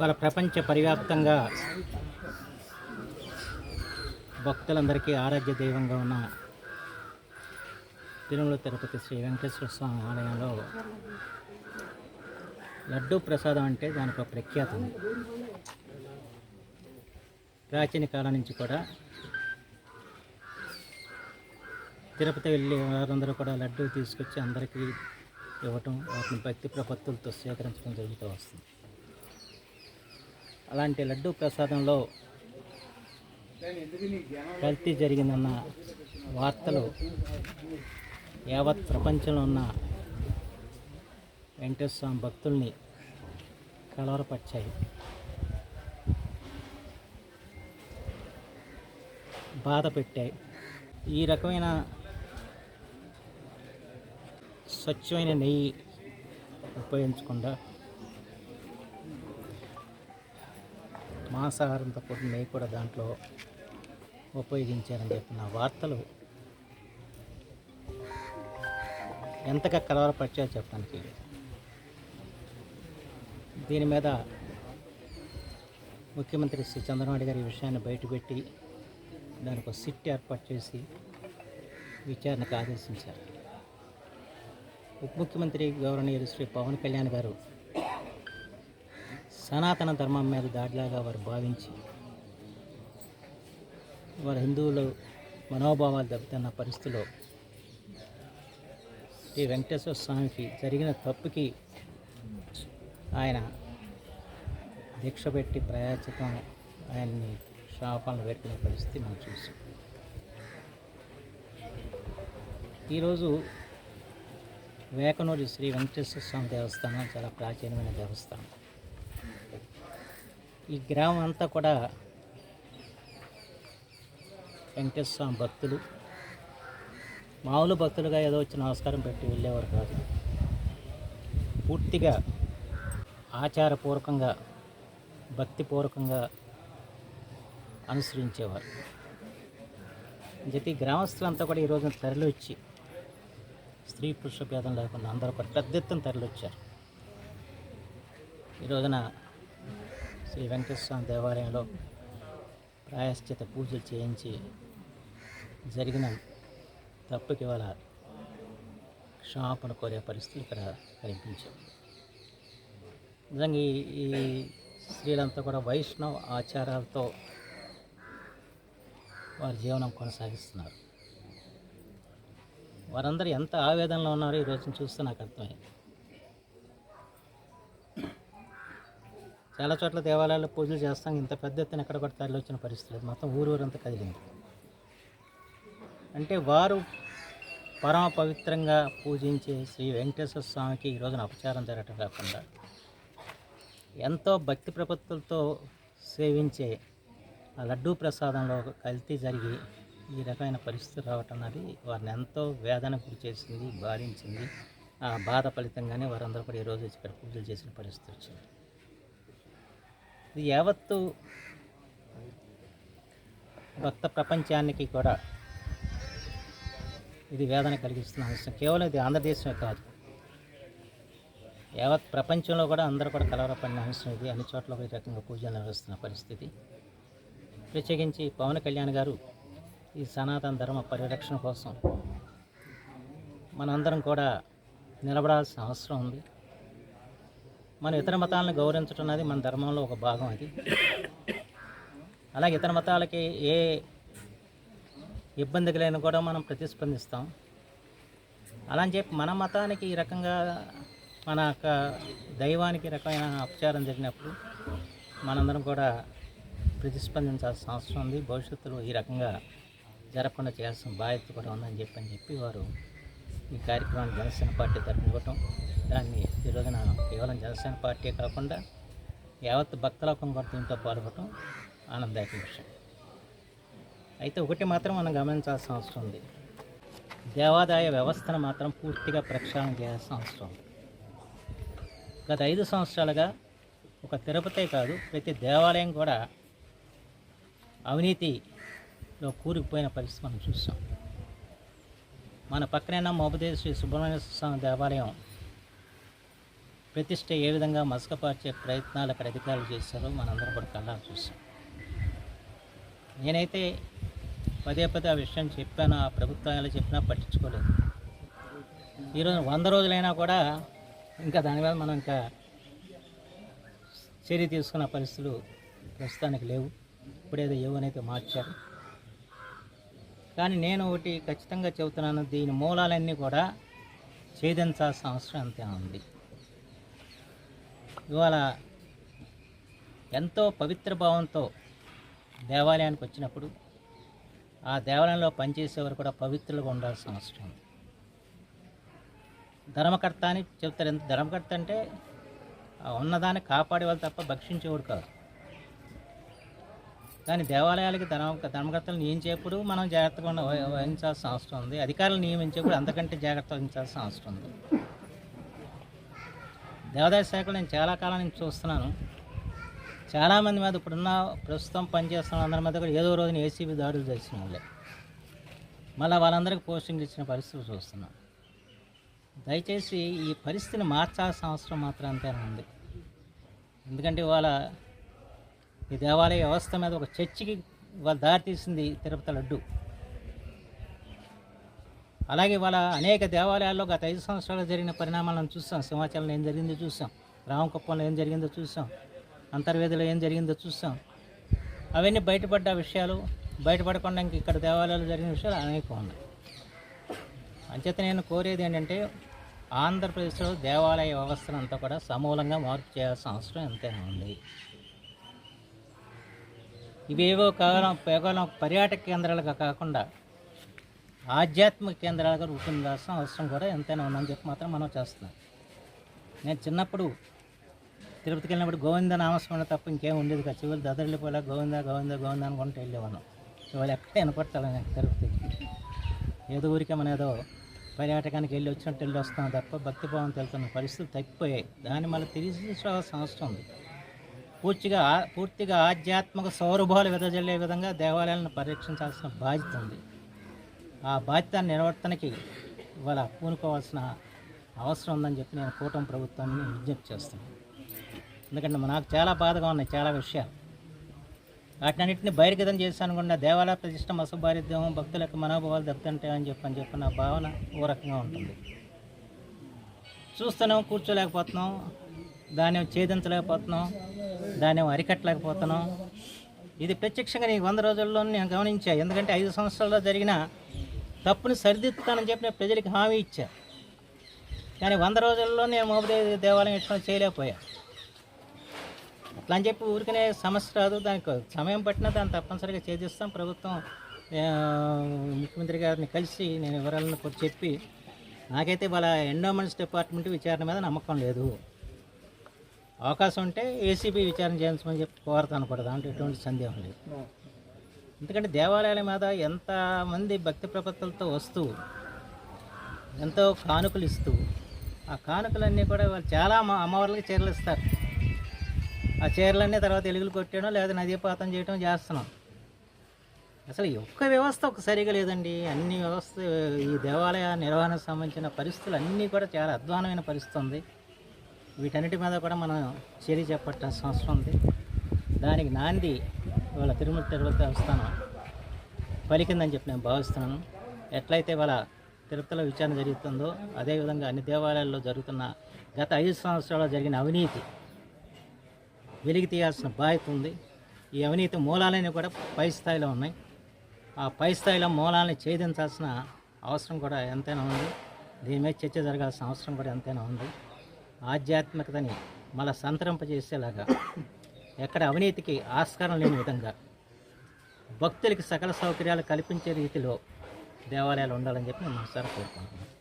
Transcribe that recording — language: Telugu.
వాళ్ళ ప్రపంచ పరివ్యాప్తంగా భక్తులందరికీ ఆరాధ్య దైవంగా ఉన్న తిరుమల తిరుపతి శ్రీ వెంకటేశ్వర స్వామి ఆలయంలో లడ్డూ ప్రసాదం అంటే దానికి ఒక ప్రఖ్యాత. ఉంది ప్రాచీన కాలం నుంచి కూడా తిరుపతి వెళ్ళి వారందరూ కూడా లడ్డూ తీసుకొచ్చి అందరికీ ఇవ్వటం వాటిని భక్తి ప్రపత్తులతో స్వీకరించడం జరుగుతూ వస్తుంది. అలాంటి లడ్డూ ప్రసాదంలో కల్తీ జరిగిందన్న వార్తలు యావత్ ప్రపంచంలో ఉన్న వెంకటేశ్వర స్వామి భక్తుల్ని కలవరపరిచాయి. బాధ పెట్టాయి. ఈ రకమైన స్వచ్ఛమైన నెయ్యి ఉపయోగించకుండా మాంసాహారంతో కూడిన నెయ్యి కూడా దాంట్లో ఉపయోగించారని చెప్పిన వార్తలు ఎంతగా కలవరపరిచాయో చెప్పడానికి. దీని మీద ముఖ్యమంత్రి శ్రీ చంద్రబాబు గారి ఈ విషయాన్ని బయటపెట్టి దానికి ఒక సిట్ ఏర్పాటు చేసి విచారణకు ఆదేశించారు. ఉప ముఖ్యమంత్రి గౌరవనీయులు శ్రీ పవన్ కళ్యాణ్ గారు సనాతన ధర్మం మీద దాడిలాగా వారు భావించి వారు హిందువులు మనోభావాలు దెబ్బతిన్న పరిస్థితిలో శ్రీ వెంకటేశ్వర స్వామికి జరిగిన తప్పుకి ఆయన దీక్ష పెట్టి ప్రయాచితం ఆయన్ని శాపాలను పెట్టిన పరిస్థితి మనం చూసాం. ఈరోజు వేకనూరి శ్రీ వెంకటేశ్వర స్వామి దేవస్థానం చాలా ప్రాచీనమైన దేవస్థానం. ఈ గ్రామం అంతా కూడా వెంకటేశ్వర స్వామి భక్తులు. మామూలు భక్తులుగా ఏదో వచ్చి నమస్కారం పెట్టి వెళ్ళేవారు కాదు. పూర్తిగా ఆచారపూర్వకంగా భక్తిపూర్వకంగా అనుసరించేవారు. జతి గ్రామస్తులంతా కూడా ఈ రోజున తరలి వచ్చి స్త్రీ పురుష భేదం లేకుండా అందరూ కూడా పెద్ద ఎత్తున తరలి వచ్చారు ఈ రోజున శ్రీ వెంకటేశ్వర దేవాలయంలో ప్రాయశ్చిత పూజలు చేయించి జరిగిన తప్పుకి వాళ్ళ క్షమాపణ కోరే పరిస్థితులు ఇక్కడ కనిపించాం నిజంగా ఈ స్త్రీలంతా కూడా వైష్ణవ ఆచారాలతో వారి జీవనం కొనసాగిస్తున్నారు. వారందరూ ఎంత ఆవేదనలో ఉన్నారో ఈ రోజున చూస్తే నాకు అర్థమైంది. చాలా చోట్ల దేవాలయాల్లో పూజలు చేస్తాం. ఇంత పెద్ద ఎత్తున ఎక్కడ కూడా తరలి వచ్చిన పరిస్థితి లేదు. మొత్తం ఊరు ఊరంతా కదిలింది. అంటే వారు పరమ పవిత్రంగా పూజించే శ్రీ వెంకటేశ్వర స్వామికి ఈ రోజున అపచారం జరగటం కాకుండా ఎంతో భక్తి ప్రపత్తులతో సేవించే ఆ లడ్డూ ప్రసాదంలో కల్తీ జరిగి ఈ రకమైన పరిస్థితి రావటం అనేది వారిని ఎంతో వేదన గురి చేసింది బాధించింది. ఆ బాధ ఫలితంగానే వారందరూ కూడా ఈరోజు వచ్చి ఇక్కడ పూజలు చేసిన పరిస్థితి వచ్చింది. ఇది యావత్తు భక్త ప్రపంచానికి కూడా ఇది వేదన కలిగిస్తున్న అంశం. కేవలం ఇది ఆంధ్రదేశమే కాదు. యావత్ ప్రపంచంలో కూడా అందరూ కూడా కలవరపడిన అంశం ఇది. అన్ని చోట్ల ఒక రకంగా పూజలు నిర్వహిస్తున్న పరిస్థితి. ప్రత్యేకించి పవన్ కళ్యాణ్ గారు ఈ సనాతన ధర్మ పరిరక్షణ కోసం మనందరం కూడా నిలబడాల్సిన అవసరం ఉంది. మనం ఇతర మతాలను గౌరవించడం అనేది మన ధర్మంలో ఒక భాగం అది. అలాగే ఇతర మతాలకి ఏ ఇబ్బంది లేని కూడా మనం ప్రతిస్పందిస్తాం. అలా అని చెప్పి మన మతానికి ఈ రకంగా మన యొక్క దైవానికి రకమైన అపచారం జరిగినప్పుడు మనందరం కూడా ప్రతిస్పందించాల్సిన అవసరం ఉంది. భవిష్యత్తులో ఈ రకంగా జరగకుండా చేయాల్సిన బాధ్యత కూడా ఉందని చెప్పి అని చెప్పి వారు ఈ కార్యక్రమాన్ని జనసేన పార్టీ తరఫున ఇవ్వటం దాన్ని ఈ రోజున కేవలం జనసేన పార్టీ కాకుండా యావత్ భక్తలోకం కూడా దీంతో పాల్గొనడం ఆనందదాయక విషయం. అయితే ఒకటి మాత్రం మనం గమనించాల్సిన అవసరం ఉంది. దేవాదాయ వ్యవస్థను మాత్రం పూర్తిగా ప్రక్షాళన చేయాల్సిన అవసరం ఉంది. గత ఐదు సంవత్సరాలుగా ఒక తిరుపతే కాదు ప్రతి దేవాలయం కూడా అవినీతిలో కూరుకుపోయిన పరిస్థితి మనం చూస్తాం మన పక్కనైనా మోపదేవి శ్రీ సుబ్రహ్మణ్య స్వామి దేవాలయం? ప్రతిష్ట ఏ విధంగా మసకపార్చే ప్రయత్నాలు అక్కడ అధికారులు చేశారో మనందరం కూడా కళ్ళారు చూసాం నేనైతే పదే పదే ఆ విషయం చెప్పాను ఆ ప్రభుత్వాలు చెప్పినా పట్టించుకోలేదు. ఈరోజు వంద రోజులైనా కూడా ఇంకా దాని మీద మనం ఇంకా చర్య తీసుకున్న పరిస్థితులు ప్రస్తుతానికి లేవు. ఇప్పుడేదో ఏవనైతే మార్చారు. కానీ నేను ఒకటి ఖచ్చితంగా చెబుతున్నాను దీని మూలాలన్నీ కూడా ఛేదించాల్సిన అవసరం అంతే ఉంది. ఇవాళ ఎంతో పవిత్ర భావంతో దేవాలయానికి వచ్చినప్పుడు ఆ దేవాలయంలో పనిచేసేవారు కూడా పవిత్రులుగా ఉండాల్సిన అవసరం ఉంది. ధర్మకర్త అని చెప్తారు. ఎంత ధర్మకర్త అంటే ఉన్నదాన్ని కాపాడేవాళ్ళు తప్ప భక్షించేవాడు కాదు. కానీ దేవాలయాలకి ధర్మ ధర్మకర్తలు నియమించేప్పుడు మనం జాగ్రత్తగా వహ- వహించాల్సిన అవసరం ఉంది. అధికారులు నియమించేప్పుడు అంతకంటే జాగ్రత్త వహించాల్సిన అవసరం ఉంది. దేవాదాయ శాఖలో నేను చాలా కాలం నుంచి చూస్తున్నాను. చాలామంది మీద ఇప్పుడున్న ప్రస్తుతం పనిచేస్తున్న అందరి మీద కూడా ఏదో రోజున ఏసీబీ దాడులు చేసిన వాళ్ళే. మళ్ళీ వాళ్ళందరికీ పోస్టింగ్ ఇచ్చిన పరిస్థితి చూస్తున్నాం. దయచేసి ఈ పరిస్థితిని మార్చాల్సిన అవసరం మాత్రం అంతేనా ఉంది. ఎందుకంటే ఇవాళ ఈ దేవాలయ వ్యవస్థ మీద ఒక చర్చికి ఇవాళ దారి తీసింది తిరుపతి లడ్డు. అలాగే ఇవాళ అనేక దేవాలయాల్లో గత ఐదు సంవత్సరాలు జరిగిన పరిణామాలను చూసాం. సింహాచలంలో ఏం జరిగిందో చూసాం. రామకుప్పంలో ఏం జరిగిందో చూసాం. అంతర్వేదిలో ఏం జరిగిందో చూసాం. అవన్నీ బయటపడ్డ విషయాలు బయటపడకుండా ఇంక ఇక్కడ దేవాలయాలు జరిగిన విషయాలు అనేకం ఉన్నాయి. అంచేత నేను కోరేది ఏంటంటే ఆంధ్రప్రదేశ్లో దేవాలయ వ్యవస్థను అంతా కూడా సమూలంగా మార్పు చేయాల్సిన అవసరం ఎంతైనా ఉంది. ఇవేవో కేవలం కేవలం పర్యాటక కేంద్రాలుగా కాకుండా ఆధ్యాత్మిక కేంద్రాలుగా రూపొందాల్సిన అవసరం కూడా ఎంతైనా ఉందని చెప్పి మాత్రం మనం చేస్తున్నాం. నేను చిన్నప్పుడు తిరుపతికి వెళ్ళినప్పుడు గోవింద నామస్మరణ తప్ప ఇంకేం ఉండేది కదా. చివరి దదరిపోలే గోవింద గోవింద గోవింద అనుకుంటూ వెళ్ళేవాళ్ళం. ఇవాళ ఎక్కడ వినపడతాను నేను తిరుపతికి. ఏదో ఊరికే మన ఏదో పర్యాటకానికి వెళ్ళి వచ్చినట్టు వెళ్ళి వస్తాం తప్ప భక్తిభావం తెలుతున్న పరిస్థితులు తగ్గిపోయాయి. దాన్ని మళ్ళీ తిరిగి చూసుకోవాల్సిన అవసరం ఉంది. పూర్తిగా పూర్తిగా ఆధ్యాత్మిక సౌరభాలు వెదజల్లే విధంగా దేవాలయాలను పరిరక్షించాల్సిన బాధ్యత ఉంది. ఆ బాధ్యత నిర్వర్తనకి ఇవాళ పూనుకోవాల్సిన అవసరం ఉందని చెప్పి నేను కూటమి ప్రభుత్వాన్ని విజ్ఞప్తి చేస్తున్నాను. ఎందుకంటే నాకు చాలా బాధగా ఉన్నాయి చాలా విషయాలు. వాటినన్నింటిని బహిర్గతం చేశాను కూడా దేవాలయ ప్రతిష్ట మసభారిద్యం భక్తులకు మనోభావాలు దెబ్బతింటాయని చెప్పి అని చెప్పి నా భావన ఓ రకంగా ఉంటుంది. చూస్తున్నాం కూర్చోలేకపోతున్నాం. దాన్ని ఛేదించలేకపోతున్నాం దాన్ని అరికట్టలేకపోతున్నాం. ఇది ప్రత్యక్షంగా నీకు వంద రోజుల్లో నేను గమనించా. ఎందుకంటే ఐదు సంవత్సరాల్లో జరిగిన తప్పుని సరిదిద్దుతానని చెప్పి నేను ప్రజలకు హామీ ఇచ్చా. కానీ వంద రోజుల్లో నేను మోపదే దేవాలయం ఇట్లా చేయలేకపోయా. అట్లా అని చెప్పి ఊరికనే సమస్య రాదు. దానికి సమయం పట్టినా దాన్ని తప్పనిసరిగా ఛేదిస్తాం. ప్రభుత్వం ముఖ్యమంత్రి గారిని కలిసి నేను వివరాలను చెప్పి నాకైతే వాళ్ళ ఎండోమెంట్స్ డిపార్ట్మెంట్ విచారణ మీద నమ్మకం లేదు. అవకాశం ఉంటే ఏసీబీ విచారణ చేయించమని చెప్పి కోరతాను కూడా దాంట్లో ఎటువంటి సందేహం లేదు. ఎందుకంటే దేవాలయాల మీద ఎంతమంది భక్తి ప్రపత్తులతో వస్తూ ఎంతో కానుకలు ఇస్తూ ఆ కానుకలన్నీ కూడా వాళ్ళు చాలా అమ్మ అమ్మవార్లకి చీరలు ఇస్తారు. ఆ చీరలన్నీ తర్వాత ఎలుగులు కొట్టడం లేదా నదీపాతం చేయడం చేస్తున్నాం. అసలు ఒక్క వ్యవస్థ ఒక సరిగా లేదండి. అన్ని వ్యవస్థ ఈ దేవాలయ నిర్వహణకు సంబంధించిన పరిస్థితులు అన్నీ కూడా చాలా అధ్వానమైన పరిస్థితి ఉంది. వీటన్నిటి మీద కూడా మనం చర్య చేపట్టాల్సిన అవసరం ఉంది. దానికి నాంది ఇవాళ తిరుమల తిరుపతి దేవస్థానం పలికిందని చెప్పి నేను భావిస్తున్నాను. ఎట్లయితే వాళ్ళ తిరుపతిలో విచారణ జరుగుతుందో అదేవిధంగా అన్ని దేవాలయాల్లో జరుగుతున్న గత ఐదు సంవత్సరాల్లో జరిగిన అవినీతి వెలికి తీయాల్సిన బాధ్యత ఉంది. ఈ అవినీతి మూలాలన్నీ కూడా పై స్థాయిలో ఉన్నాయి. ఆ పై స్థాయిలో మూలాలని ఛేదించాల్సిన అవసరం కూడా ఎంతైనా ఉంది. దీని మీద చర్చ జరగాల్సిన అవసరం కూడా ఎంతైనా ఉంది. ఆధ్యాత్మికతని మళ్ళా సంతరింపజేసేలాగా ఎక్కడ అవినీతికి ఆస్కారం లేని విధంగా భక్తులకి సకల సౌకర్యాలు కల్పించే రీతిలో దేవాలయాలు ఉండాలని చెప్పి నేను మనసారా కోరుకుంటున్నాను.